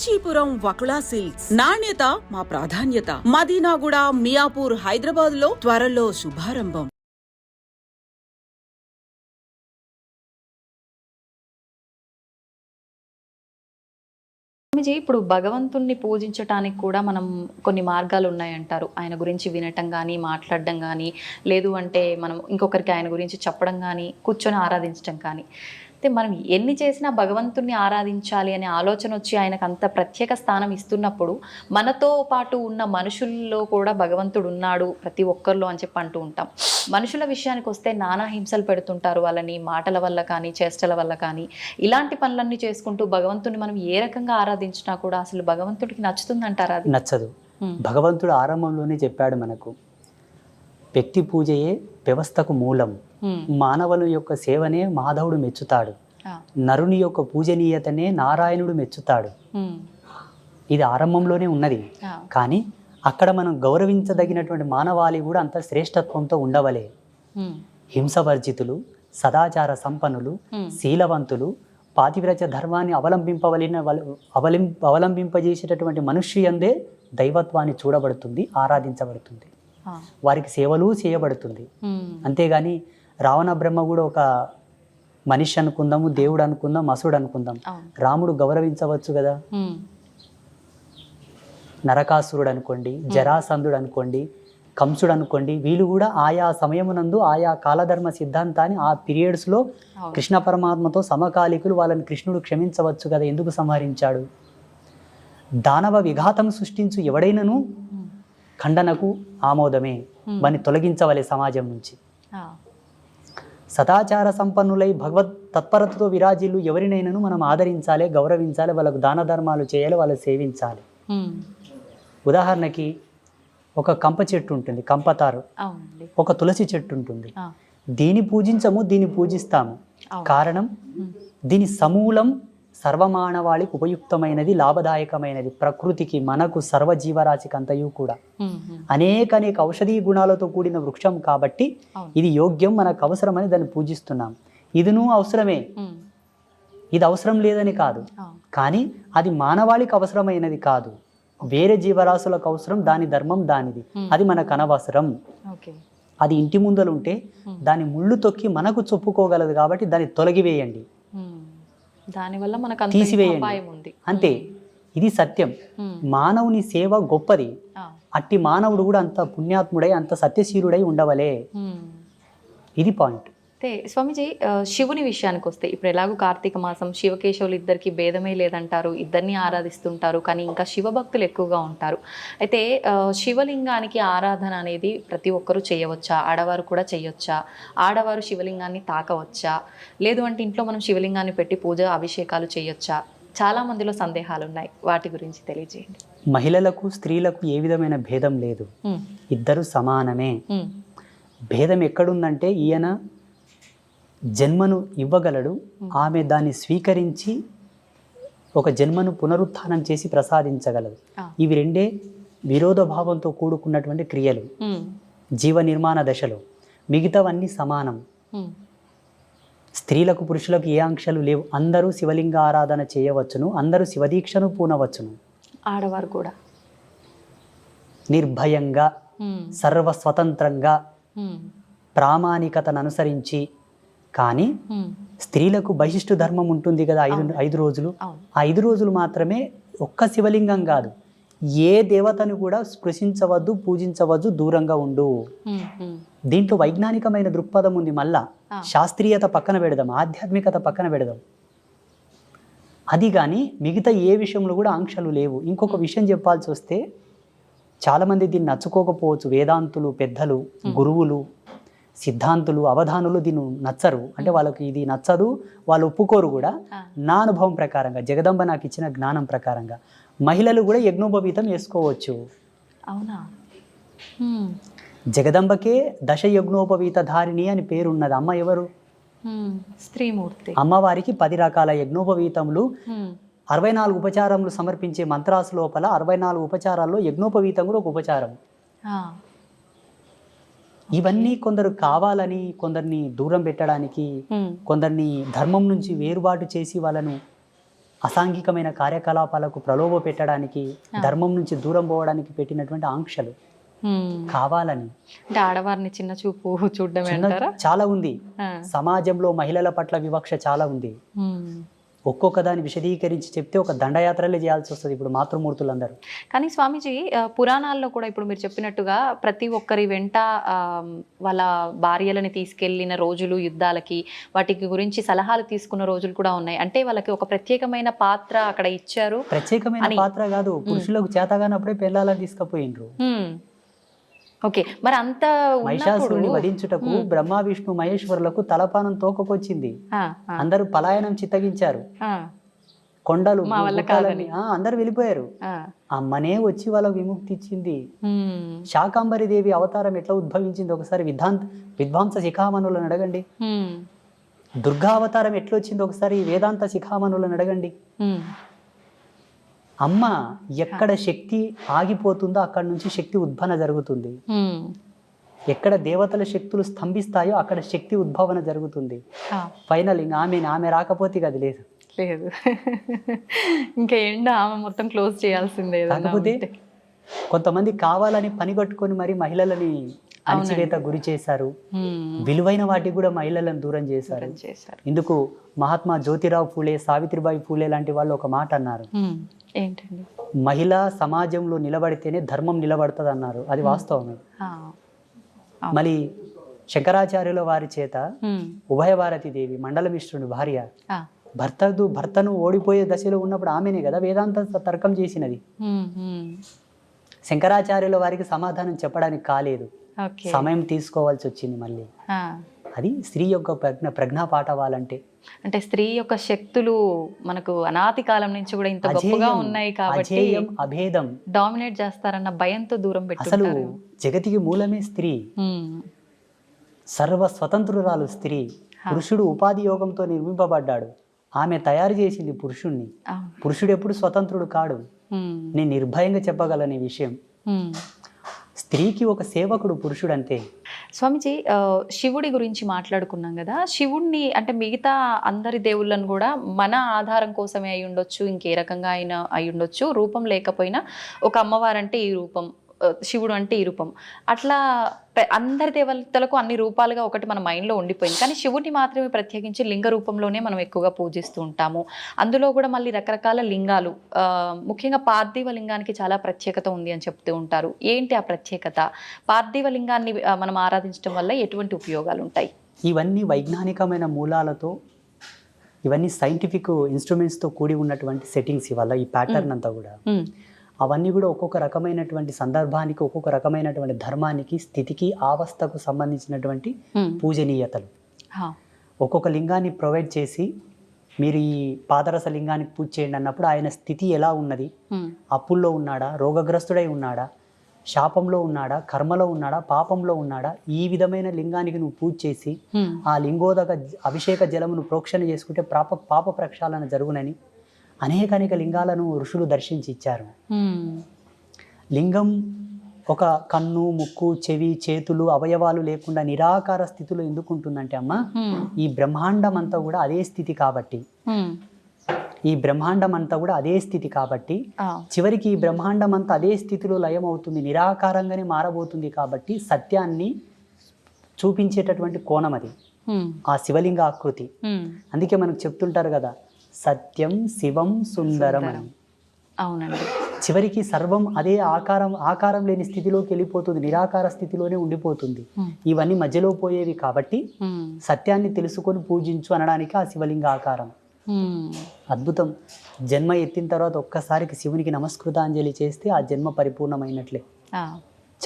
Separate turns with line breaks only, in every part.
Kanchipuram Vakula silks. నాణ్యత మా ప్రాధాన్యత. మదీనాగుడ మియాపూర్ హైదరాబాద్లో త్వరలో శుభారంభం.
స్వామిజీ ఇప్పుడు భగవంతుణ్ణి పూజించటానికి కూడా మనం కొన్ని మార్గాలు ఉన్నాయంటారు. ఆయన గురించి వినటం కానీ మాట్లాడడం కానీ లేదు అంటే మనం ఇంకొకరికి ఆయన గురించి చెప్పడం కానీ కూర్చొని ఆరాధించడం కానీ. అయితే మనం ఎన్ని చేసినా భగవంతుణ్ణి ఆరాధించాలి అనే ఆలోచన వచ్చి ఆయనకు అంత ప్రత్యేక స్థానం ఇస్తున్నప్పుడు మనతో పాటు ఉన్న మనుషుల్లో కూడా భగవంతుడు ఉన్నాడు ప్రతి ఒక్కరిలో అని చెప్పి అంటూ ఉంటాం. మనుషుల విషయానికి వస్తే నానా హింసలు పెడుతుంటారు వాళ్ళని మాటల వల్ల కానీ చేష్టల వల్ల కానీ. ఇలాంటి పనులన్నీ చేసుకుంటూ భగవంతుని మనం ఏ రకంగా ఆరాధించినా కూడా అసలు భగవంతుడికి నచ్చుతుందంటారా అది?
నచ్చదు. భగవంతుడు ఆరంభంలోనే చెప్పాడు మనకు వ్యక్తి పూజయే వ్యవస్థకు మూలం. మానవుల యొక్క సేవనే మాధవుడు మెచ్చుతాడు. నరుని యొక్క పూజనీయతనే నారాయణుడు మెచ్చుతాడు. ఇది ఆరంభంలోనే ఉన్నది. కానీ అక్కడ మనం గౌరవించదగినటువంటి మానవాళి కూడా అంత శ్రేష్టత్వంతో ఉండవలే. హింసవర్జితులు సదాచార సంపన్నులు శీలవంతులు పాతివ్రత్య ధర్మాన్ని అవలంబింపవలిన వల- అవలం అవలంబింపజేసేటటువంటి మనుష్యందే దైవత్వాన్ని చూడబడుతుంది ఆరాధించబడుతుంది. వారికి సేవలు చేయబడుతుంది. అంతేగాని రావణ బ్రహ్మ కూడా ఒక మనిషి అనుకుందాము దేవుడు అనుకుందాం అసుడు అనుకుందాం. రాముడు గౌరవించవచ్చు కదా? నరకాసురుడు అనుకోండి జరాసంధుడు అనుకోండి కంసుడు అనుకోండి వీళ్ళు కూడా ఆయా సమయమునందు ఆయా కాలధర్మ సిద్ధాంతాన్ని ఆ పీరియడ్స్లో కృష్ణ పరమాత్మతో సమకాలికులు వాళ్ళని కృష్ణుడు క్షమించవచ్చు కదా? ఎందుకు సంహరించాడు? దానవ విఘాతం సృష్టించు ఎవడైనను ఖండనకు ఆమోదమే. వారిని తొలగించవలే సమాజం నుంచి. సదాచార సంపన్నులై భగవత్ తత్పరతతో విరాజిల్లు ఎవరినైనాను మనం ఆదరించాలి గౌరవించాలి వాళ్ళకు దాన ధర్మాలు చేయాలి వాళ్ళని సేవించాలి. ఉదాహరణకి ఒక కంప చెట్టు ఉంటుంది కంపతారు. ఒక తులసి చెట్టు ఉంటుంది.
ఆ,
దీని పూజించము దీన్ని పూజిస్తాము. కారణం దీని సమూలం సర్వమానవాళికి ఉపయుక్తమైనది లాభదాయకమైనది. ప్రకృతికి మనకు సర్వజీవరాశికి అంతయు కూడా. అనేక అనేక ఔషధీ గుణాలతో కూడిన వృక్షం కాబట్టి ఇది యోగ్యం మనకు అవసరమని దాన్ని పూజిస్తున్నాం. ఇదిను అవసరమే. ఇది అవసరం లేదని కాదు. కానీ అది మానవాళికి అవసరమైనది కాదు. వేరే జీవరాశులకు అవసరం దాని ధర్మం దానిది. అది మనకు అనవసరం. అది ఇంటి
Hmm.
దాని ముళ్ళు తొక్కి మనకు చొప్పుకోగలదు కాబట్టి దాన్ని తొలగివేయండి.
దానివల్ల మనకు
తీసివేయండి. అంతే. ఇది సత్యం. మానవుని సేవ గొప్పది. అట్టి మానవుడు కూడా అంత పుణ్యాత్ముడై అంత సత్యశీలుడై ఉండవలే. ఇది పాయింట్.
అయితే స్వామిజీ శివుని విషయానికి వస్తే ఇప్పుడు ఎలాగో కార్తీక మాసం శివకేశవులు ఇద్దరికి భేదమే లేదంటారు ఇద్దరిని ఆరాధిస్తుంటారు కానీ ఇంకా శివభక్తులు ఎక్కువగా ఉంటారు. అయితే శివలింగానికి ఆరాధన అనేది ప్రతి ఒక్కరూ చేయవచ్చా? ఆడవారు కూడా చేయొచ్చా? ఆడవారు శివలింగాన్ని తాకవచ్చా? లేదు అంటే ఇంట్లో మనం శివలింగాన్ని పెట్టి పూజ అభిషేకాలు చేయొచ్చా? చాలా మందిలో సందేహాలు ఉన్నాయి వాటి గురించి తెలియజేయండి.
మహిళలకు స్త్రీలకు ఏ విధమైన భేదం లేదు. ఇద్దరు సమానమే. భేదం ఎక్కడుందంటే ఈయన జన్మను ఇవ్వగలడు. ఆమె దాన్ని స్వీకరించి ఒక జన్మను పునరుత్థానం చేసి ప్రసాదించగలదు. ఇవి రెండే విరోధ భావంతో కూడుకున్నటువంటి క్రియలు. జీవ నిర్మాణ దశలో మిగతావన్నీ సమానం. స్త్రీలకు పురుషులకు ఏ ఆంక్షలు లేవు. అందరూ శివలింగ ఆరాధన చేయవచ్చును. అందరూ శివదీక్షను పూనవచ్చును.
ఆడవారు కూడా.
నిర్భయంగా సర్వస్వతంత్రంగా ప్రామాణికతను అనుసరించి కానీ స్త్రీలకు బహిష్టు ధర్మం ఉంటుంది కదా ఐదు ఐదు రోజులు. ఆ ఐదు రోజులు మాత్రమే ఒక్క శివలింగం కాదు. ఏ దేవతను కూడా స్పృశించవద్దు పూజించవద్దు దూరంగా ఉండు. దీంట్లో వైజ్ఞానికమైన దృక్పథం ఉంది మళ్ళా. శాస్త్రీయత పక్కన పెడదాం ఆధ్యాత్మికత పక్కన పెడదాం. అది కానీ మిగతా ఏ విషయంలో కూడా ఆంక్షలు లేవు. ఇంకొక విషయం చెప్పాల్సి వస్తే చాలామంది దీన్ని నచ్చుకోకపోవచ్చు. వేదాంతులు పెద్దలు గురువులు. సిద్ధాంతులు అవధానులు దీన్ని నచ్చరు అంటే వాళ్ళకి ఇది నచ్చదు వాళ్ళు ఒప్పుకోరు కూడా. నా అనుభవం ప్రకారంగా జగదంబ నాకు ఇచ్చిన జ్ఞానం ప్రకారంగా మహిళలు కూడా యజ్ఞోపవీతం వేసుకోవచ్చు
అవునా.
జగదంబకే దశ యజ్ఞోపవీత ధారిణి అని పేరున్నది అమ్మ ఎవరు.
స్త్రీమూర్తి
అమ్మవారికి పది రకాల యజ్ఞోపవీతములు. అరవై నాలుగు ఉపచారములు సమర్పించే మంత్రాసు లోపల అరవై నాలుగు ఉపచారాల్లో యజ్ఞోపవీతం కూడా ఒక ఉపచారం. ఇవన్నీ కొందరు కావాలని కొందరిని దూరం పెట్టడానికి
హ్మ్.
కొందరిని ధర్మం నుంచి వేరుబాటు చేసి వాళ్ళను అసాంఘికమైన కార్యకలాపాలకు ప్రలోభ పెట్టడానికి ధర్మం నుంచి దూరం పోవడానికి పెట్టినటువంటి ఆంక్షలు
హ్మ్.
కావాలని
అంటే ఆడవారిని చిన్న చూపు అంటారా
చాలా ఉంది
ఆ.
సమాజంలో మహిళల పట్ల వివక్ష చాలా ఉంది
హ్మ్.
ఒక్కొక్క దాన్ని విశదీకరించి చెప్తే ఒక దండయాత్రలే చేయాల్సి వస్తుంది ఇప్పుడు మాతృమూర్తులందరూ.
కానీ స్వామీజీ పురాణాల్లో కూడా ఇప్పుడు మీరు చెప్పినట్టుగా ప్రతి ఒక్కరి వెంట వాళ్ళ భార్యలని తీసుకెళ్ళిన రోజులు యుద్ధాలకి వాటికి గురించి సలహాలు తీసుకున్న రోజులు కూడా ఉన్నాయి. అంటే వాళ్ళకి ఒక ప్రత్యేకమైన పాత్ర అక్కడ ఇచ్చారు
ప్రత్యేకమైన పాత్ర కాదు పురుషులకు చేతగానప్పుడే పెళ్ళాలని తీసుకుపోయిండ్రు.
ఓకే మరి అంత
మహిషాసురుని వధించుటకు బ్రహ్మ విష్ణు మహేశ్వరులకు తలపానం తోకకొచ్చింది అందరూ పలాయనం చిత్తగించారు. కొండలు అందరూ వెళ్ళిపోయారు. అమ్మనే వచ్చి వాళ్ళకు విముక్తి ఇచ్చింది. శాకాంబరి దేవి అవతారం ఎట్లా ఉద్భవించింది ఒకసారి విద్వాంత విద్వాంస శిఖామణులను అడగండి. దుర్గా అవతారం ఎట్లా వచ్చింది ఒకసారి వేదాంత శిఖామణులను అడగండి. అమ్మ ఎక్కడ శక్తి ఆగిపోతుందో అక్కడ నుంచి శక్తి ఉద్భవన జరుగుతుంది. ఎక్కడ దేవతల శక్తులు స్తంభిస్తాయో అక్కడ శక్తి ఉద్భవన జరుగుతుంది. ఫైనల్ ఇంకా ఆమె ఆమె రాకపోతే అది లేదు.
లేదు. ఇంకా ఎండ ఆమె మొత్తం క్లోజ్ చేయాల్సిందే
కాకపోతే. కొంతమంది కావాలని పని కట్టుకొని మరి మహిళలని అణచివేత గురి చేశారు. విలువైన వాటికి కూడా మహిళలను దూరం చేశారు. ఇందుకు మహాత్మా జ్యోతిరావు పూలే సావిత్రిబాయి పూలే లాంటి వాళ్ళు ఒక మాట అన్నారు.
ఏంటండి?
మహిళ సమాజంలో నిలబడితేనే ధర్మం నిలబడుతుంది అన్నారు అది వాస్తవమే. మళ్ళీ శంకరాచార్యుల వారి చేత. ఉభయ భారతి దేవి మండల మిశ్రుని భార్య భర్తదు భర్తను ఓడిపోయే దశలో ఉన్నప్పుడు ఆమెనే కదా వేదాంత తర్కం చేసినది. శంకరాచార్యుల వారికి సమాధానం చెప్పడానికి కాలేదు. సమయం తీసుకోవాల్సి వచ్చింది మళ్ళీ. అది స్త్రీ యొక్క ప్రజ్ఞ ప్రజ్ఞా పాఠవాలంటే.
అంటే స్త్రీ యొక్క శక్తులు మనకు అనాది కాలం నుంచి కూడా ఇంత గొప్పగా ఉన్నాయి కాబట్టి
అభేదం.
డామినేట్ చేస్తారన్న భయంతో దూరం
అసలు
పెట్టుకుంటారు
జగతికి మూలమే స్త్రీ. సర్వ స్వతంత్రురాలు స్త్రీ. పురుషుడు ఉపాధి యోగంతో నిర్మింపబడ్డాడు. ఆమె తయారు చేసింది పురుషుణ్ణి. పురుషుడు ఎప్పుడు స్వతంత్రుడు కాడు. నేను నిర్భయంగా చెప్పగలను ఈ విషయం.
హ్మ్.
స్త్రీకి ఒక సేవకుడు పురుషుడు అంతే
స్వామిజీ శివుడి గురించి మాట్లాడుకున్నాం కదా. శివుణ్ణి అంటే మిగతా అందరి దేవుళ్ళను కూడా మన ఆధారం కోసమే అయి ఉండొచ్చు ఇంకే రకంగా అయినా అయి ఉండొచ్చు. రూపం లేకపోయినా ఒక అమ్మవారంటే ఈ రూపం శివుడు అంటే ఈ రూపం. అట్లా అందరి దేవతలకు అన్ని రూపాలుగా ఒకటి మన మైండ్లో ఉండిపోయింది. కానీ శివుడిని మాత్రమే ప్రత్యేకించి లింగ రూపంలోనే మనం ఎక్కువగా పూజిస్తూ ఉంటాము. అందులో కూడా మళ్ళీ రకరకాల లింగాలు ముఖ్యంగా పార్థివ లింగానికి చాలా ప్రత్యేకత ఉంది అని చెప్తూ ఉంటారు. ఏంటి ఆ ప్రత్యేకత? పార్థివ లింగాన్ని మనం ఆరాధించడం వల్ల ఎటువంటి ఉపయోగాలు ఉంటాయి?
ఇవన్నీ వైజ్ఞానికమైన మూలాలతో ఇవన్నీ సైంటిఫిక్ ఇన్స్ట్రుమెంట్స్తో కూడి ఉన్నటువంటి సెట్టింగ్స్ ఇవాళ ఈ ప్యాటర్న్ అంతా కూడా? అవన్నీ కూడా ఒక్కొక్క రకమైనటువంటి సందర్భానికి ఒక్కొక్క రకమైనటువంటి ధర్మానికి స్థితికి ఆవస్థకు సంబంధించినటువంటి
ఉమ్,
పూజనీయతలు. ఒక్కొక్క లింగాన్ని ప్రొవైడ్ చేసి మీరు ఈ పాదరస లింగానికి పూజ చేయండి అన్నప్పుడు ఆయన స్థితి ఎలా ఉన్నది?
ఉమ్,
అప్పుల్లో ఉన్నాడా? రోగగ్రస్తుడై ఉన్నాడా? శాపంలో ఉన్నాడా? కర్మలో ఉన్నాడా? పాపంలో ఉన్నాడా? ఈ విధమైన లింగానికి నువ్వు పూజ చేసి
ఉమ్,
ఆ లింగోదక అభిషేక జలమును ప్రోక్షణ చేసుకుంటే పాప పాప ప్రక్షాళన జరుగునని అనేక అనేక లింగాలను ఋషులు దర్శించి ఇచ్చారు లింగం ఒక కన్ను ముక్కు చెవి చేతులు అవయవాలు లేకుండా నిరాకార స్థితిలో ఎందుకు ఉంటుందంటే అమ్మ ఈ బ్రహ్మాండం అంతా కూడా అదే స్థితి కాబట్టి. ఈ బ్రహ్మాండం అంతా కూడా అదే స్థితి కాబట్టి. చివరికి ఈ బ్రహ్మాండం అంతా అదే స్థితిలో లయం అవుతుంది నిరాకారంగానే మారబోతుంది కాబట్టి సత్యాన్ని చూపించేటటువంటి కోణం అది. ఆ శివలింగ ఆకృతి అందుకే మనకు చెప్తుంటారు కదా సత్యం శివం సుందరం. అని
అవునండి.
చివరికి సర్వం అదే ఆకారం ఆకారం లేని స్థితిలోకి వెళ్ళిపోతుంది నిరాకార స్థితిలోనే ఉండిపోతుంది. ఇవన్నీ మధ్యలో పోయేవి కాబట్టి సత్యాన్ని తెలుసుకొని పూజించు అనడానికి ఆ శివలింగ ఆకారం. అద్భుతం. జన్మ ఎత్తిన తర్వాత ఒక్కసారికి శివునికి నమస్కృతాంజలి చేస్తే ఆ జన్మ పరిపూర్ణమైనట్లే.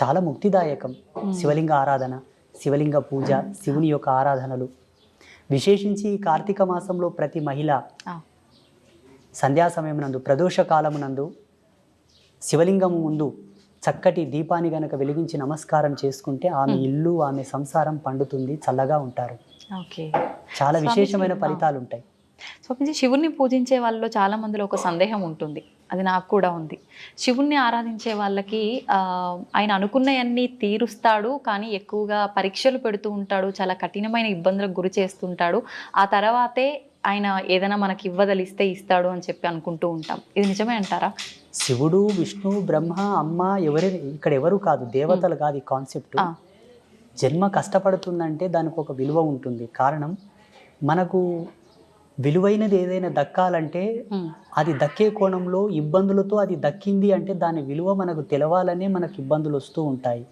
చాలా ముక్తిదాయకం. శివలింగ ఆరాధన శివలింగ పూజ శివుని యొక్క ఆరాధనలు. విశేషించి ఈ కార్తీక మాసంలో ప్రతి మహిళ సంధ్యా సమయమునందు ప్రదోష కాలమునందు శివలింగము ముందు చక్కటి దీపాన్ని గనక వెలిగించి నమస్కారం చేసుకుంటే ఆమె ఇల్లు ఆమె సంసారం పండుతుంది చల్లగా ఉంటారు. చాలా విశేషమైన. ఫలితాలు ఉంటాయి
స్వామిజీ శివుణ్ణి పూజించే వాళ్ళలో చాలా మందిలో ఒక సందేహం ఉంటుంది. అది నాకు కూడా ఉంది. శివుణ్ణి ఆరాధించే వాళ్ళకి ఆయన అనుకున్నవన్నీ తీరుస్తాడు కానీ ఎక్కువగా పరీక్షలు పెడుతూ ఉంటాడు చాలా కఠినమైన ఇబ్బందులకు గురి చేస్తుంటాడు. ఆ తర్వాతే ఆయన ఏదైనా మనకి ఇవ్వదలిస్తే ఇస్తాడు అని చెప్పి అనుకుంటూ ఉంటాం. ఇది నిజమే అంటారా?
శివుడు విష్ణు బ్రహ్మ అమ్మ ఎవరి ఇక్కడ ఎవరు కాదు దేవతలు కాదు ఈ కాన్సెప్ట్. జన్మ కష్టపడుతుందంటే దానికి ఒక విలువ ఉంటుంది. కారణం మనకు విలువైనది ఏదైనా దక్కాలంటే అది దక్కే కోణంలో ఇబ్బందులతో అది దక్కింది అంటే దాని విలువ మనకు తెలవాలనే మనకు ఇబ్బందులు వస్తూ ఉంటాయి.